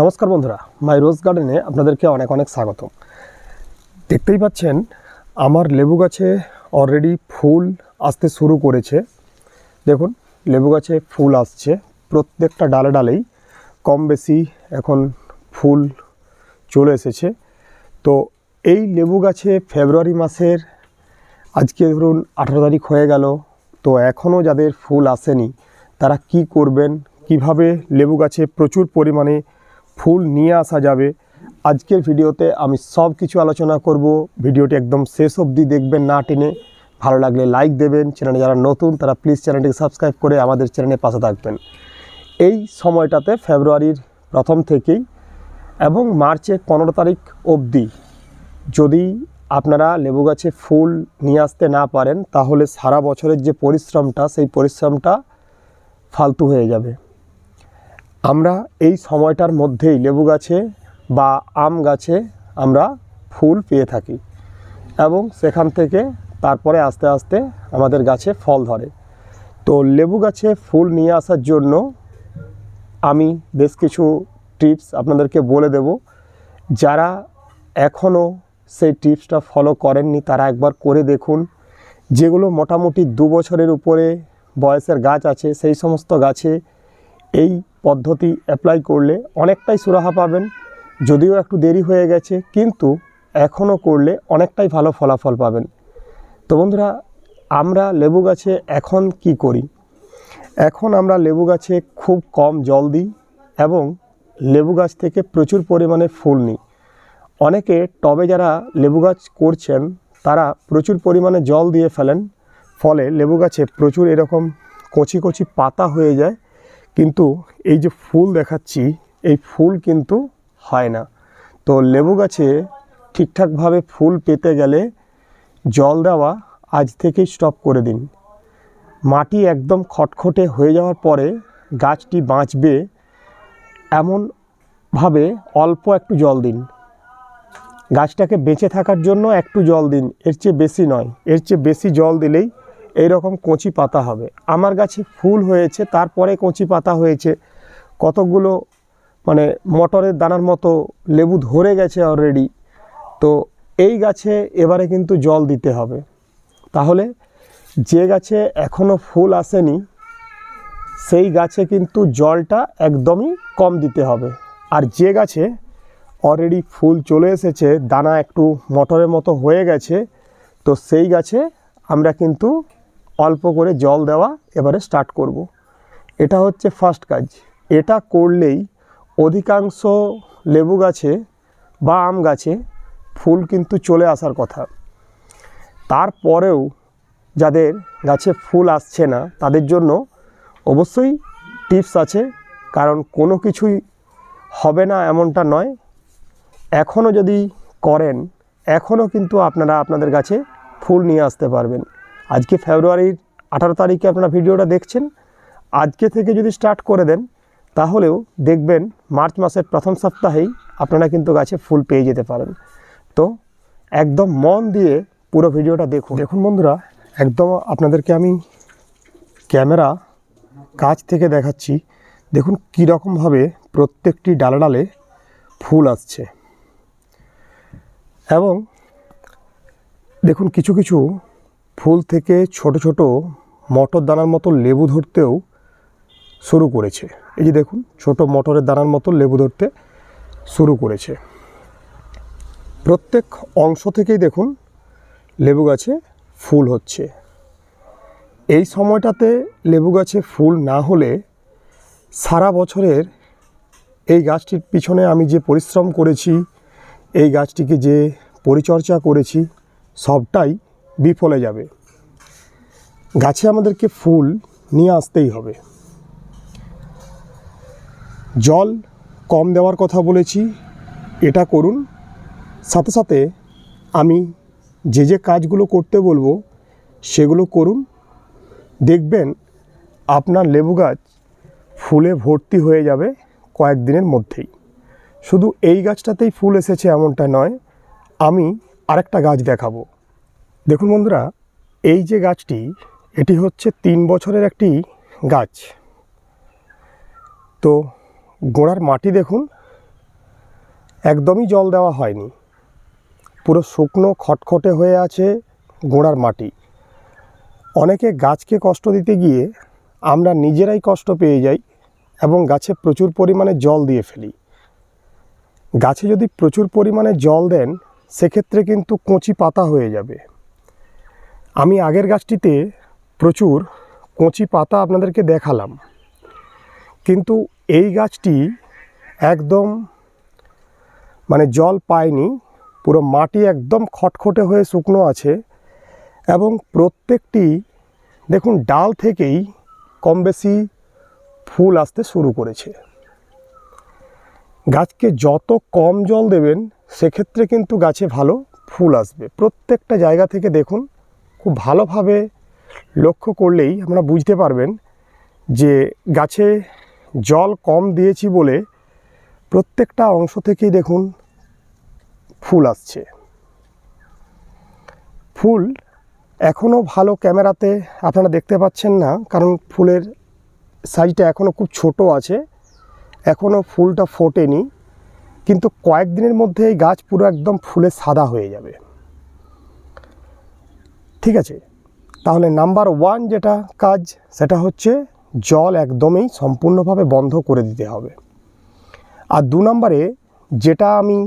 নমস্কার বন্ধুরা, মাই রোজ গার্ডেনে আপনাদেরকে অনেক অনেক স্বাগত। দেখতেই পাচ্ছেন, আমার লেবু গাছে অলরেডি ফুল আসতে শুরু করেছে। দেখুন, লেবু গাছে ফুল আসছে, প্রত্যেকটা ডালে ডালেই কম বেশি এখন ফুল চলে এসেছে। তো এই লেবু গাছে ফেব্রুয়ারি মাসের, আজকে ধরুন আঠারো তারিখ হয়ে গেল, তো এখনও যাদের ফুল আসেনি, তারা কি করবেন, কীভাবে লেবু গাছে প্রচুর পরিমাণে ফুল নিয়ে আসা যাবে। আজকের ভিডিওতে আমি সব কিছু আলোচনা করব। ভিডিওটি একদম শেষ অবধি দেখবেন না টেনে। ভালো লাগলে লাইক দেবেন। চ্যানেলে যারা নতুন, তারা প্লিজ চ্যানেলটিকে সাবস্ক্রাইব করে আমাদের চ্যানেলে পাশে থাকবেন। এই সময়টাতে ফেব্রুয়ারির প্রথম থেকেই এবং মার্চের পনেরো তারিখ অবধি যদি আপনারা লেবু গাছে ফুল নিয়ে আসতে না পারেন, তাহলে সারা বছরের যে পরিশ্রমটা, সেই পরিশ্রমটা ফালতু হয়ে যাবে। আমরা এই সময়টার মধ্যেই লেবু গাছে বা আম গাছে আমরা ফুল পেয়ে থাকি এবং সেখান থেকে তারপরে আস্তে আস্তে আমাদের গাছে ফল ধরে। তো লেবু গাছে ফুল নিয়ে আসার জন্য আমি বেশ কিছু টিপস আপনাদেরকে বলে দেব। যারা এখনও সেই টিপসটা ফলো করেননি, তারা একবার করে দেখুন। যেগুলো মোটামুটি দু বছরের উপরে বয়সের গাছ আছে, সেই সমস্ত গাছে এই পদ্ধতি অ্যাপ্লাই করলে অনেকটাই সুরাহা পাবেন, যদিও একটু দেরি হয়ে গেছে, কিন্তু এখনও করলে অনেকটাই ভালো ফলাফল পাবেন। তো বন্ধুরা, আমরা লেবু গাছে এখন কি করি? এখন আমরা লেবু গাছে খুব কম জল দিই এবং লেবু গাছ থেকে প্রচুর পরিমাণে ফুল নিই। অনেকে টবে যারা লেবু গাছ করছেন, তারা প্রচুর পরিমাণে জল দিয়ে ফেলেন, ফলে লেবু গাছে প্রচুর এরকম কচি কচি পাতা হয়ে যায় কিন্তু এই যে ফুল দেখাচ্ছি, এই ফুল কিন্তু হয় না। তো লেবু গাছে ঠিকঠাকভাবে ফুল পেতে গেলে জল দেওয়া আজ থেকেই স্টপ করে দিন। মাটি একদম খটখটে হয়ে যাওয়ার পরে গাছটি বাঁচবে এমনভাবে অল্প একটু জল দিন। গাছটাকে বেঁচে থাকার জন্য একটু জল দিন। এর চেয়ে বেশি নয়। এর চেয়ে বেশি জল দিলেই এই রকম কচি পাতা হবে। আমার গাছে ফুল হয়েছে, তারপরে কচি পাতা হয়েছে। কতগুলো মানে মটরের দানার মতো লেবু ধরে গেছে অলরেডি তো এই গাছে এবারে কিন্তু জল দিতে হবে। তাহলে যে গাছে এখনও ফুল আসেনি, সেই গাছে কিন্তু জলটা একদমই কম দিতে হবে। আর যে গাছে অলরেডি ফুল চলে এসেছে, দানা একটু মটরের মতো হয়ে গেছে, তো সেই গাছে আমরা কিন্তু অল্প করে জল দেওয়া এবারে স্টার্ট করব। এটা হচ্ছে ফার্স্ট কাজ। এটা করলেই অধিকাংশ লেবু গাছে বা আম গাছে ফুল কিন্তু চলে আসার কথা। তারপরেও যাদের গাছে ফুল আসছে না, তাদের জন্য অবশ্যই টিপস আছে, কারণ কোনো কিছুই হবে না এমনটা নয়। এখনও যদি করেন এখনও কিন্তু আপনারা আপনাদের গাছে ফুল নিয়ে আসতে পারবেন। আজকে ফেব্রুয়ারির আঠারো তারিখে আপনারা ভিডিওটা দেখছেন। আজকে থেকে যদি স্টার্ট করে দেন, তাহলেও দেখবেন মার্চ মাসের প্রথম সপ্তাহেই আপনারা কিন্তু গাছে ফুল পেয়ে যেতে পারেন। তো একদম মন দিয়ে পুরো ভিডিওটা দেখুন। দেখুন বন্ধুরা, একদম আপনাদেরকে আমি ক্যামেরা কাছ থেকে দেখাচ্ছি। দেখুন কীরকমভাবে প্রত্যেকটি ডালে ডালে ফুল আসছে। এবং দেখুন কিছু কিছু ফুল থেকে ছোট ছোট মটর দানার মতো লেবু ধরতেও শুরু করেছে। এই যে দেখুন, ছোট মটরের দানার মতো লেবু ধরতে শুরু করেছে। প্রত্যেক অংশ থেকেই দেখুন লেবু গাছে ফুল হচ্ছে। এই সময়টাতে লেবু গাছে ফুল না হলে সারা বছরের এই গাছটির পিছনে আমি যে পরিশ্রম করেছি, এই গাছটিকে যে পরিচর্যা করেছি, সবটাই বিফলে যাবে। গাছে আমাদেরকে ফুল নিয়ে আসতেই হবে। জল কম দেওয়ার কথা বলেছি, এটা করুন। সাথে সাথে আমি যে যে কাজগুলো করতে বলব, সেগুলো করুন। দেখবেন আপনার লেবু গাছ ফুলে ভর্তি হয়ে যাবে কয়েকদিনের মধ্যেই। শুধু এই গাছটাতেই ফুল এসেছে এমনটা নয়, আমি আরেকটা গাছ দেখাবো। দেখুন বন্ধুরা, এই যে গাছটি, এটি হচ্ছে তিন বছরের একটি গাছ। তো গোড়ার মাটি দেখুন, একদমই জল দেওয়া হয়নি। পুরো শুকনো, খটখটে হয়ে আছে গোড়ার মাটি। অনেকে গাছকে কষ্ট দিতে গিয়ে আমরা নিজেরাই কষ্ট পেয়ে যাই এবং গাছে প্রচুর পরিমাণে জল দিয়ে ফেলি। গাছে যদি প্রচুর পরিমাণে জল দেন, সেক্ষেত্রে কিন্তু কচি পাতা হয়ে যাবে। আমি আগের গাছটিতে প্রচুর কচি পাতা আপনাদেরকে দেখালাম। কিন্তু এই গাছটি একদম মানে জল পায়নি, পুরো মাটি একদম খটখটে হয়ে শুকনো আছে এবং প্রত্যেকটি, দেখুন, ডাল থেকেই কম বেশি ফুল আসতে শুরু করেছে। গাছকে যত কম জল দেবেন, সেক্ষেত্রে কিন্তু গাছে ভালো ফুল আসবে। প্রত্যেকটা জায়গা থেকে দেখুন খুব ভালোভাবে লক্ষ্য করলেই আপনারা বুঝতে পারবেন যে গাছে জল কম দিয়েছি বলে প্রত্যেকটা অংশ থেকেই দেখুন ফুল আসছে। ফুল এখনও ভালো ক্যামেরাতে আপনারা দেখতে পাচ্ছেন না, কারণ ফুলের সাইজটা এখনও খুব ছোট আছে এখনও ফুলটা ফোটেনি, কিন্তু কয়েকদিনের মধ্যে এই গাছ পুরো একদম ফুলে সাদা হয়ে যাবে। ঠিক আছে? তাহলে নাম্বার ওয়ান যেটা কাজ, সেটা হচ্ছে জল একদমই সম্পূর্ণভাবে বন্ধ করে দিতে হবে। আর দু নম্বরে যেটা আমি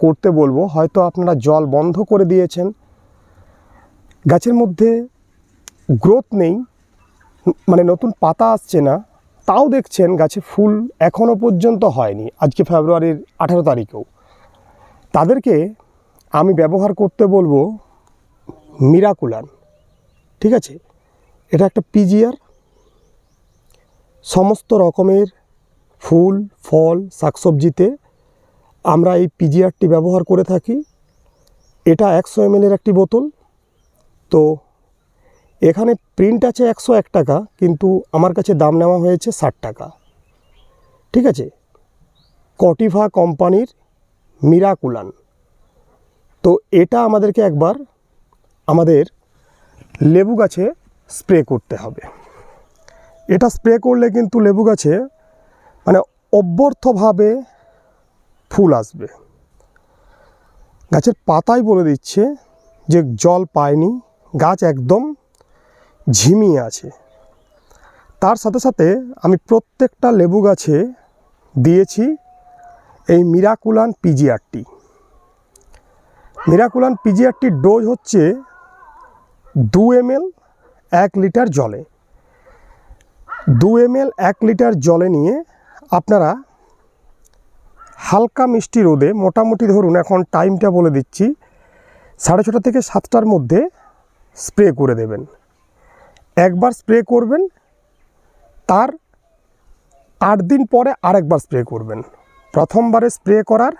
করতে বলব, হয়তো আপনারা জল বন্ধ করে দিয়েছেন। গাছের মধ্যে গ্রোথ নেই মানে নতুন পাতা আসছে না, তাও দেখছেন গাছে ফুল এখনও পর্যন্ত হয়নি, আজকে ফেব্রুয়ারির আঠারো তারিখেও। তাদেরকে আমি ব্যবহার করতে বলব মিরাকুলান ঠিক আছে? এটা একটা পিজিআর সমস্ত রকমের ফুল, ফল, শাকসবজিতে আমরা এই পিজিআরটি ব্যবহার করে থাকি। এটা একশো এমএলের একটি বোতল। তো এখানে প্রিন্ট আছে একশো এক টাকা, কিন্তু আমার কাছে দাম নেওয়া হয়েছে ষাট টাকা। ঠিক আছে? কটিভা কোম্পানির মিরাকুলান। তো এটা আমাদেরকে একবার আমাদের লেবু গাছে স্প্রে করতে হবে। এটা স্প্রে করলে কিন্তু লেবু গাছে মানে অব্যর্থভাবে ফুল আসবে। গাছের পাতাই বলে দিচ্ছে যে জল পায়নি, গাছ একদম ঝিমিয়ে আছে। তার সাথে সাথে আমি প্রত্যেকটা লেবু গাছে দিয়েছি এই মিরাকুলান পিজিআরটি। মিরাকুলান পিজিআরটির ডোজ হচ্ছে দু এমএল, এক লিটার জলে। দু এমএল, এক লিটার জলে নিয়ে আপনারা হালকা মিষ্টি রোদে, মোটামুটি ধরুন এখন টাইমটা বলে দিচ্ছি, সাড়ে ছটা থেকে সাতটার মধ্যে স্প্রে করে দেবেন। একবার স্প্রে করবেন, তার আট দিন পরে আরেকবার স্প্রে করবেন। প্রথমবারে স্প্রে করার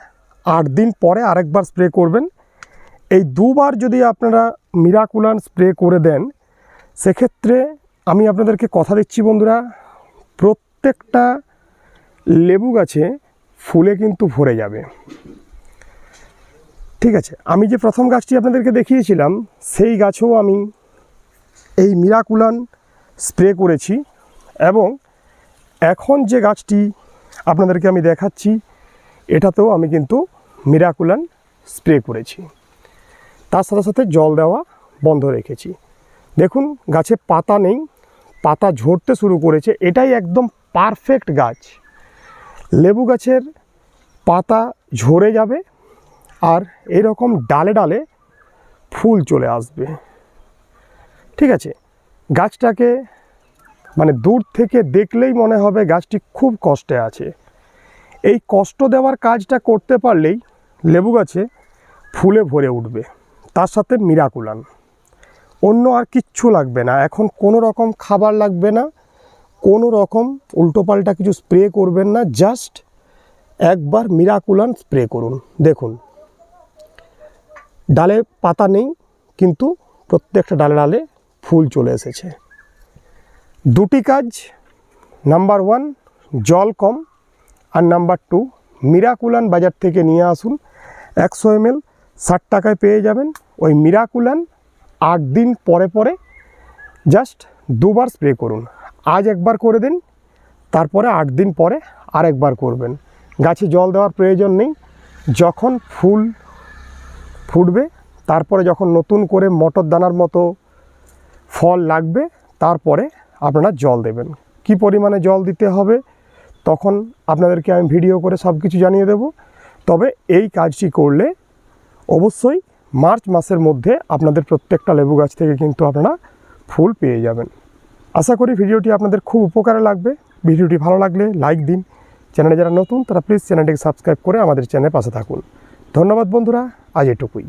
আট দিন পরে আরেকবার স্প্রে করবেন। এই দুবার যদি আপনারা মিরাকুলান স্প্রে করে দেন, সেক্ষেত্রে আমি আপনাদেরকে কথা দিচ্ছি বন্ধুরা, প্রত্যেকটা লেবু গাছে ফুলে কিন্তু ভরে যাবে। ঠিক আছে, আমি যে প্রথম গাছটি আপনাদেরকে দেখিয়েছিলাম, সেই গাছেও আমি এই মিরাকুলান স্প্রে করেছি এবং এখন যে গাছটি আপনাদেরকে আমি দেখাচ্ছি, এটাতেও আমি কিন্তু মিরাকুলান স্প্রে করেছি। তার সাথে সাথে জল দেওয়া বন্ধ রেখেছি। দেখুন, গাছে পাতা নেই, পাতা ঝরতে শুরু করেছে, এটাই একদম পারফেক্ট গাছ। লেবু গাছের পাতা ঝরে যাবে আর এরকম ডালে ডালে ফুল চলে আসবে। ঠিক আছে, গাছটাকে মানে দূর থেকে দেখলেই মনে হবে গাছটি খুব কষ্টে আছে। এই কষ্ট দেওয়ার কাজটা করতে পারলেই লেবু গাছে ফুলে ভরে উঠবে। তার সাথে মিরাকুলান। অন্য আর কিচ্ছু লাগবে না। এখন কোনো রকম খাবার লাগবে না। কোনো রকম উল্টোপাল্টা কিছু স্প্রে করবেন না। জাস্ট একবার মিরাকুলান স্প্রে করুন। দেখুন। ডালে পাতা নেই, কিন্তু প্রত্যেকটা ডালে ডালে ফুল চলে এসেছে। দুটি কাজ। নাম্বার ওয়ান, জল কম। আর নাম্বার টু, মিরাকুলান বাজার থেকে নিয়ে আসুন। একশো এমএল ষাট টাকায় পেয়ে যাবেন ওই মিরাকুলান আট দিন পরে পরে জাস্ট দুবার স্প্রে করুন। আজ একবার করে দিন, তারপরে আট দিন পরে আরেকবার করবেন। গাছে জল দেওয়ার প্রয়োজন নেই। যখন ফুল ফুটবে, তারপরে যখন নতুন করে মটর দানার মতো ফল লাগবে, তারপরে আপনারা জল দেবেন। কি পরিমাণে জল দিতে হবে, তখন আপনাদেরকে আমি ভিডিও করে সব কিছু জানিয়ে দেব। তবে এই কাজটি করলে অবশ্যই মার্চ মাসের মধ্যে আপনাদের প্রত্যেকটা লেবু গাছ থেকে কিন্তু আপনারা ফুল পেয়ে যাবেন। আশা করি ভিডিওটি আপনাদের খুব উপকারে লাগবে। ভিডিওটি ভালো লাগলে লাইক দিন। চ্যানেলে যারা নতুন, তারা প্লিজ চ্যানেলটিকে সাবস্ক্রাইব করে আমাদের চ্যানেলের পাশে থাকুন। ধন্যবাদ বন্ধুরা, আজ এটুকুই।